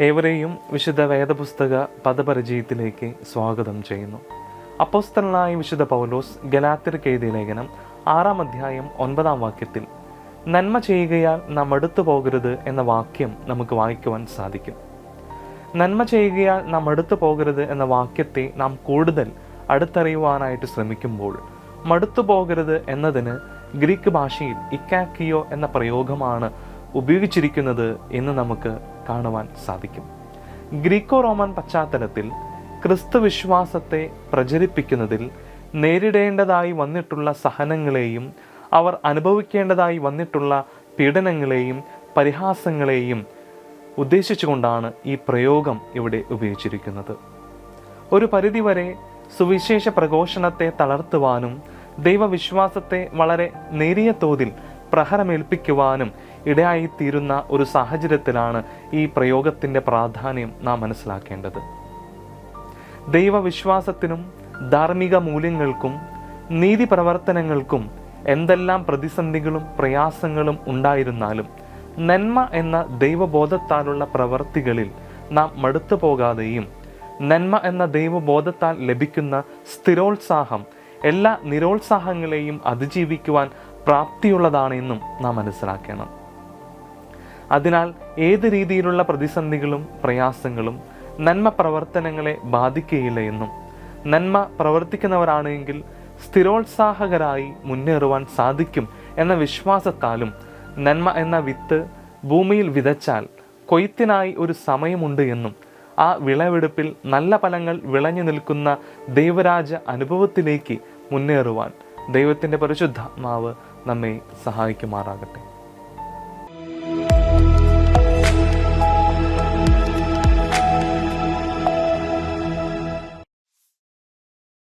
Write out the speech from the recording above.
ഏവരെയും വിശുദ്ധ വേദപുസ്തക പദപരിചയത്തിലേക്ക് സ്വാഗതം ചെയ്യുന്നു. അപ്പോസ്തലനായ വിശുദ്ധ പൗലോസ് ഗലാത്തിർക്ക് എഴുതിയ ലേഖനം ആറാം അധ്യായം ഒൻപതാം വാക്യത്തിൽ നന്മ ചെയ്യുകയാൽ നാം അടുത്തു പോകരുത് എന്ന വാക്യം നമുക്ക് വായിക്കുവാൻ സാധിക്കും. നന്മ ചെയ്യുകയാൽ നാം അടുത്തു പോകരുത് എന്ന വാക്യത്തെ നാം കൂടുതൽ അടുത്തറിയുവാനായിട്ട് ശ്രമിക്കുമ്പോൾ മടുത്തു പോകരുത് എന്നതിന് ഗ്രീക്ക് ഭാഷയിൽ ഇക്കാക്കിയോ എന്ന പ്രയോഗമാണ് ഉപയോഗിച്ചിരിക്കുന്നത് എന്ന് നമുക്ക് കാണുവാൻ സാധിക്കും. ഗ്രീക്കോ റോമൻ പശ്ചാത്തലത്തിൽ ക്രിസ്തുവിശ്വാസത്തെ പ്രചരിപ്പിക്കുന്നതിൽ നേരിടേണ്ടതായി വന്നിട്ടുള്ള സഹനങ്ങളെയും അവർ അനുഭവിക്കേണ്ടതായി വന്നിട്ടുള്ള പീഡനങ്ങളെയും പരിഹാസങ്ങളെയും ഉദ്ദേശിച്ചുകൊണ്ടാണ് ഈ പ്രയോഗം ഇവിടെ ഉപയോഗിച്ചിരിക്കുന്നത്. ഒരു പരിധിവരെ സുവിശേഷ പ്രഘോഷണത്തെ തളർത്തുവാനും ദൈവവിശ്വാസത്തെ വളരെ നേരിയ തോതിൽ പ്രഹരമേൽപ്പിക്കുവാനും ഇടയായിത്തീരുന്ന ഒരു സാഹചര്യത്തിലാണ് ഈ പ്രയോഗത്തിന്റെ പ്രാധാന്യം നാം മനസ്സിലാക്കേണ്ടത്. ദൈവവിശ്വാസത്തിനും ധാർമ്മിക മൂല്യങ്ങൾക്കും നീതി പ്രവർത്തനങ്ങൾക്കും എന്തെല്ലാം പ്രതിസന്ധികളും പ്രയാസങ്ങളും ഉണ്ടായിരുന്നാലും നന്മ എന്ന ദൈവബോധത്താലുള്ള പ്രവർത്തികളിൽ നാം മടുത്തു പോകാതെയും നന്മ എന്ന ദൈവബോധത്താൽ ലഭിക്കുന്ന സ്ഥിരോത്സാഹം എല്ലാ നിരോത്സാഹങ്ങളെയും അതിജീവിക്കുവാൻ പ്രാപ്തിയുള്ളതാണെന്നും നാം മനസ്സിലാക്കണം. അതിനാൽ ഏത് രീതിയിലുള്ള പ്രതിസന്ധികളും പ്രയാസങ്ങളും നന്മ പ്രവർത്തനങ്ങളെ ബാധിക്കുകയില്ല എന്നും നന്മ പ്രവർത്തിക്കുന്നവരാണെങ്കിൽ സ്ഥിരോത്സാഹകരായി മുന്നേറുവാൻ സാധിക്കും എന്ന വിശ്വാസത്താലും നന്മ എന്ന വിത്ത് ഭൂമിയിൽ വിതച്ചാൽ കൊയ്ത്തിനായി ഒരു സമയമുണ്ട് എന്നും ആ വിളവെടുപ്പിൽ നല്ല ഫലങ്ങൾ വിളഞ്ഞു നിൽക്കുന്ന ദൈവരാജ അനുഭവത്തിലേക്ക് മുന്നേറുവാൻ ദൈവത്തിന്റെ പരിശുദ്ധാത്മാവ് നമ്മെ സഹായിക്കുമാറാകട്ടെ.